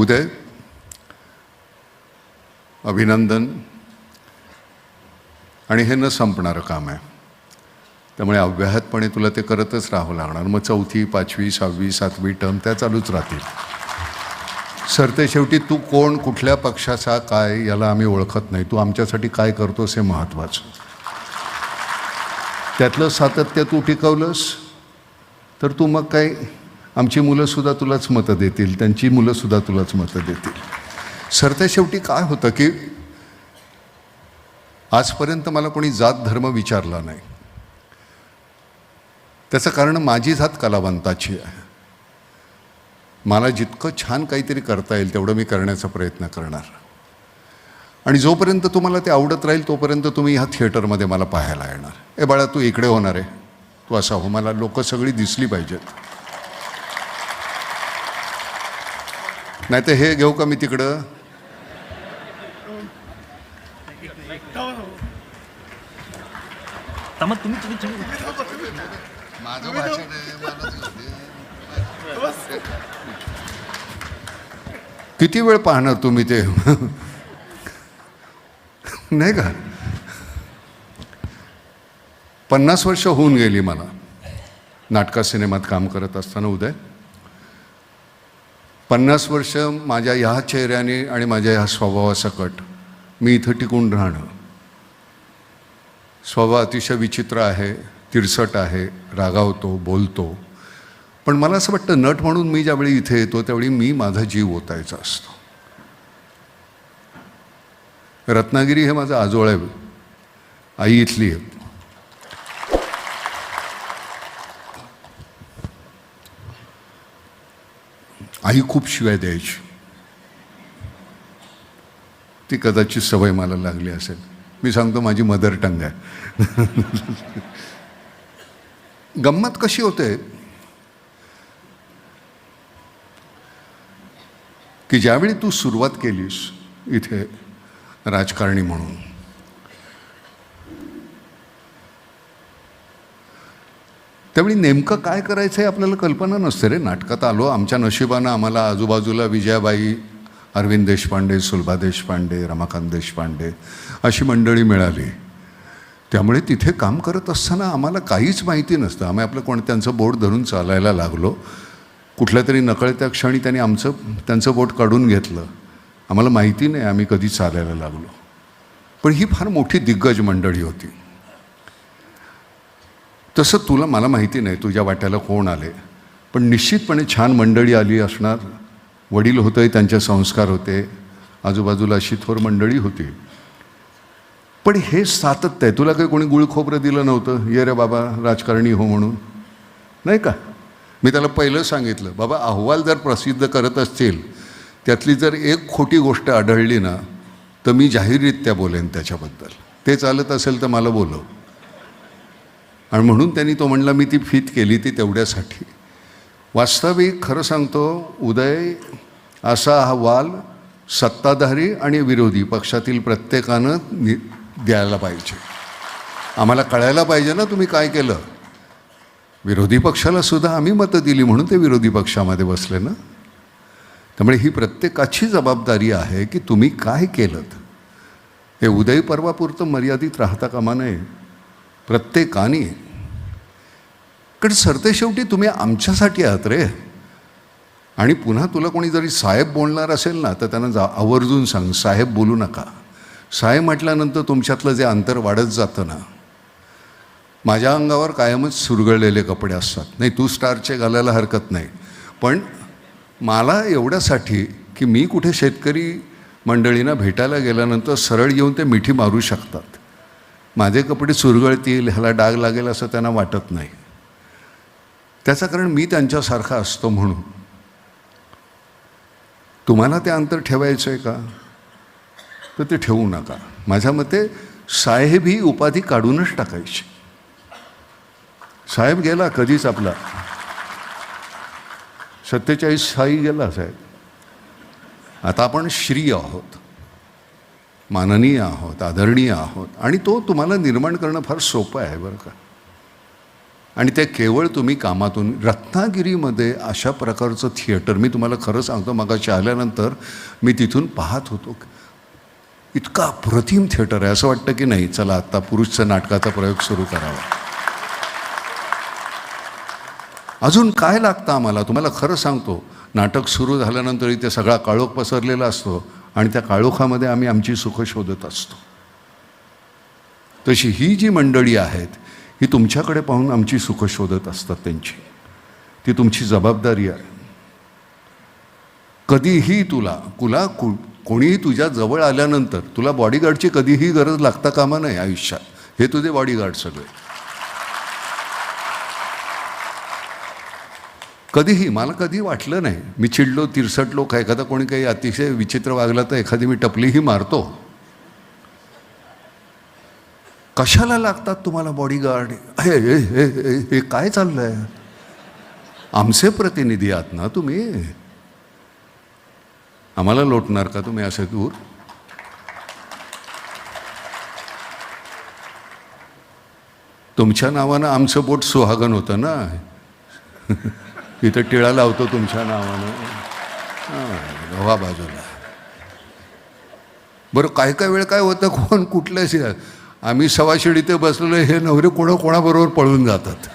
उदय अभिनंदन. आणि हे न संपणारं काम आहे. त्यामुळे अव्याहतपणे तुला ते करतच राहावं लागणार. मग चौथी पाचवी सहावी सातवी टर्म त्या चालूच राहतील. सरते शेवटी तू कोण कुठल्या पक्षाचा काय याला आम्ही ओळखत नाही. तू आमच्यासाठी काय करतोस हे महत्त्वाचं. त्यातलं सातत्य तू टिकवलंस. तर तू मग काय आमची मुलंसुद्धा तुलाच मतं देतील त्यांची मुलंसुद्धा तुलाच मतं देतील. सरते शेवटी काय होतं की आजपर्यंत मला कोणी जात धर्म विचारला नाही. त्याचं कारण माझी जात कलावंताची आहे. मला जितकं छान काहीतरी करता येईल तेवढं मी करण्याचा प्रयत्न करणार. आणि जोपर्यंत तुम्हाला ते आवडत राहील तोपर्यंत तुम्ही ह्या थिएटरमध्ये मला पाहायला येणार. ए बाळा तू इकडे होणार आहे. तू असा हो मला लोकं सगळी दिसली पाहिजेत. नाही तर हे घेऊ का मी तिकडं? माझं किती वेळ पाहणार तुम्ही ते? नाही का? पन्नास वर्ष होऊन गेली मला. नाटका सिनेमात काम करत असताना उदय. पन्नास वर्ष माझ्या ह्या चेहऱ्याने आणि माझ्या ह्या स्वभावासकट मी इथं टिकून राहणं. स्वभाव अतिशय विचित्र आहे तिरसट आहे रागावतो बोलतो. पण मला असं वाटतं नट म्हणून मी ज्यावेळी इथे येतो त्यावेळी मी माझा जीव ओतायचा असतो. रत्नागिरी हे माझं आजोळ आहे. आई इथली आहे आई खूप शिवाय द्यायची. ती कदाचित सवय मला लागली असेल. मी सांगतो माझी मदर टंग आहे. गंमत कशी होते? की ज्यावेळी तू सुरुवात केलीस इथे राजकारणी म्हणून त्यावेळी नेमकं काय करायचं आहे आपल्याला कल्पना नसते रे. नाटकात आलो आमच्या नशिबानं आम्हाला आजूबाजूला विजयाबाई अरविंद देशपांडे सुलभा देशपांडे रमाकांत देशपांडे अशी मंडळी मिळाली. त्यामुळे तिथे काम करत असताना आम्हाला काहीच माहिती नसतं. आम्ही आपलं कोण त्यांचं बोट धरून चालायला लागलो. कुठल्या तरी नकळत्या क्षणी त्यांनी आमचं त्यांचं बोट काढून घेतलं. आम्हाला माहिती नाही आम्ही कधी चालायला लागलो. पण ही फार मोठी दिग्गज मंडळी होती. तसं तुला मला माहिती नाही तुझ्या वाट्याला कोण आले. पण निश्चितपणे छान मंडळी आली असणार. वडील होतंय त्यांचे संस्कार होते. आजूबाजूला अशी थोर मंडळी होती. पण हे सातत्य आहे. तुला काही कोणी गुळखोबरं दिलं नव्हतं? ये रे बाबा राजकारणी हो म्हणून. नाही का? मी त्याला पहिलं सांगितलं बाबा अहवाल जर प्रसिद्ध करत असतील त्यातली जर एक खोटी गोष्ट आढळली ना तर मी जाहीररित्या बोलेन त्याच्याबद्दल. ते चालत असेल तर मला बोलव. आणि म्हणून त्यांनी तो म्हणला मी ती फित केली ती तेवढ्यासाठी. वास्तविक खरं सांगतो उदय असा अहवाल सत्ताधारी आणि विरोधी पक्षातील प्रत्येकानं नि द्यायला पाहिजे. आम्हाला कळायला पाहिजे ना तुम्ही काय केलं. विरोधी पक्षाला सुद्धा आम्ही मतं दिली म्हणून ते विरोधी पक्षामध्ये बसले ना. त्यामुळे ही प्रत्येकाची जबाबदारी आहे की तुम्ही काय केलं हे उदय परवापुरतं मर्यादित राहता कामा नये. प्रत्येकाने. कारण सरतेशेवटी तुम्ही आमच्यासाठी आहात रे. आणि पुन्हा तुला कोणी जरी साहेब बोलणार असेल ना तर त्यांना जा आवर्जून सांग साहेब बोलू नका. साहेब म्हटल्यानंतर तुमच्यातलं जे अंतर वाढत जातं ना माझ्या अंगावर कायमच सुरगळलेले कपडे असतात. नाही तू स्टारचे घालायला हरकत नाही. पण मला एवढ्यासाठी की मी कुठे शेतकरी मंडळींना भेटायला गेल्यानंतर सरळ येऊन ते मिठी मारू शकतात. माझे कपडे सुरगळतील ह्याला डाग लागेल असं त्यांना वाटत नाही. त्याचं कारण मी त्यांच्यासारखा असतो म्हणून. तुम्हाला ते अंतर ठेवायचं आहे का? तर ते ठेवू नका. माझ्या मते साहेब ही उपाधी काढूनच टाकायची. साहेब गेला कधीच आपला. सत्तेचाळीस साई गेला साहेब. आता आपण श्री आहोत. माननीय आहोत आदरणीय आहोत. आणि तो तुम्हाला निर्माण करणं फार सोपं आहे बरं का. आणि ते केवळ तुम्ही कामातून रत्नागिरीमध्ये अशा प्रकारचं थिएटर मी तुम्हाला खरं सांगतो मगाशी आल्यानंतर मी तिथून पाहत होतो. इतका अप्रतिम थिएटर आहे. असं वाटतं की नाही चला आत्ता पुरुषचं नाटकाचा प्रयोग सुरू करावा. अजून काय लागतं आम्हाला? तुम्हाला खरं सांगतो नाटक सुरू झाल्यानंतर इथे सगळा काळोख पसरलेला असतो. आणि त्या काळोखामध्ये आम्ही आमची सुख शोधत असतो. तशी ही जी मंडळी आहेत ही तुमच्याकडे पाहून आमची सुख शोधत असतात त्यांची. ती तुमची जबाबदारी आहे. कधीही तुला तुला कु कोणीही तुझ्या जवळ आल्यानंतर तुला बॉडीगार्डची कधीही गरज लागता कामा नाही आयुष्यात. हे तुझे बॉडीगार्ड सगळे. कधीही मला कधी वाटलं नाही. मी चिडलो तिरसटलो का एखादा कोणी काही अतिशय विचित्र वागला तर एखादी मी टपलीही मारतो. कशाला लागतात तुम्हाला बॉडीगार्ड हे हे हे हे हे काय चाललंय? आमचे प्रतिनिधी आहात ना तुम्ही? आम्हाला लोटणार का तुम्ही असे दूर? तुमच्या नावानं आमचं बोट सुहागन होतं ना? इथं टिळा लावतो तुमच्या नावानं. हां बाजूला. बरं काय काय वेळ काय होतं कोण कुठल्याशी आम्ही सवाशिडी ते बसलेलो हे नवरे कोणा कोणाबरोबर पळून जातात.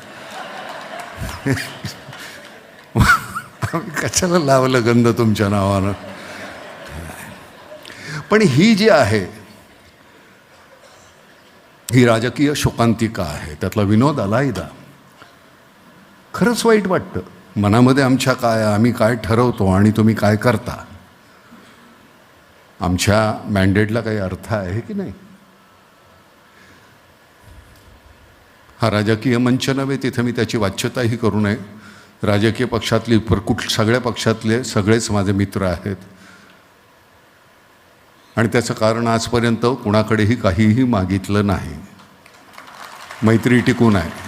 आम्ही कशाला लावलं गंध तुमच्या नावानं? पण ही जी आहे ही राजकीय शोकांतिका आहे त्यातला विनोद अलायदा खरंच वाईट वाटतं. मनामध्ये आमच्या काय आम्ही काय ठरवतो आणि तुम्ही काय करता? आमच्या मॅन्डेटला काही अर्थ आहे की नाही? हा राजकीय मंच नव्हे तिथे मी त्याची वाच्यताही करू नये. राजकीय पक्षातली पर कुठ सगळ्या पक्षातले सगळेच माझे मित्र आहेत. आणि त्याचं कारण आजपर्यंत कुणाकडेही काहीही मागितलं नाही. मैत्री टिकून आहे.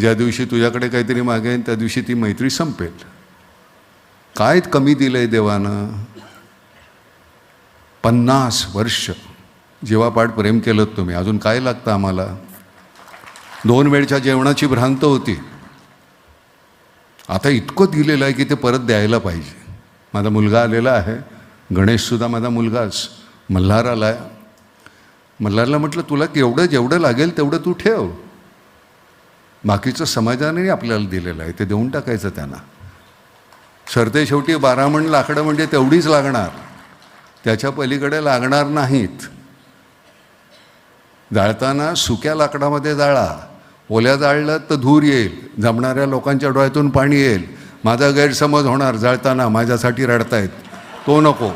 ज्या दिवशी तुझ्याकडे काहीतरी मागेन त्या दिवशी ती मैत्री संपेल. काय कमी दिलंय देवानं? पन्नास वर्ष. जेव्हापाठ प्रेम केलं तुम्ही अजून काय लागतं आम्हाला? दोन वेळच्या जेवणाची भ्रांत होती. आता इतकं दिलेलं आहे की ते परत द्यायला पाहिजे. माझा मुलगा आलेला आहे. गणेशसुद्धा माझा मुलगाच मल्हार आला आहे. मल्हारला म्हटलं तुला केवढं जेवढं लागेल तेवढं तू ठेव. बाकीचं समाजाने आपल्याला दिलेलं आहे ते देऊन टाकायचं त्यांना. सरते शेवटी बारामण लाकडं म्हणजे तेवढीच लागणार. त्याच्या पलीकडे लागणार नाहीत. जाळताना सुक्या लाकडामध्ये जाळा. ओल्या जाळलं तर धूर येईल. जमणाऱ्या लोकांच्या डोळ्यातून पाणी येईल. माझा गैरसमज होणार जाळताना माझ्यासाठी रडतायत. तो नको.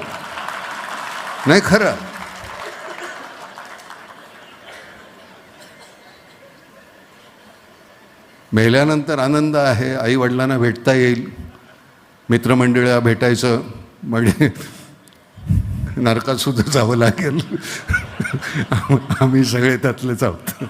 नाही खरं. मेल्यानंतर आनंद आहे आई वडिलांना भेटता येईल. मित्रमंडळीला भेटायचं म्हणजे नरकात सुद्धा जावं लागेल. आम्ही सगळे त्यातलेच आहोत.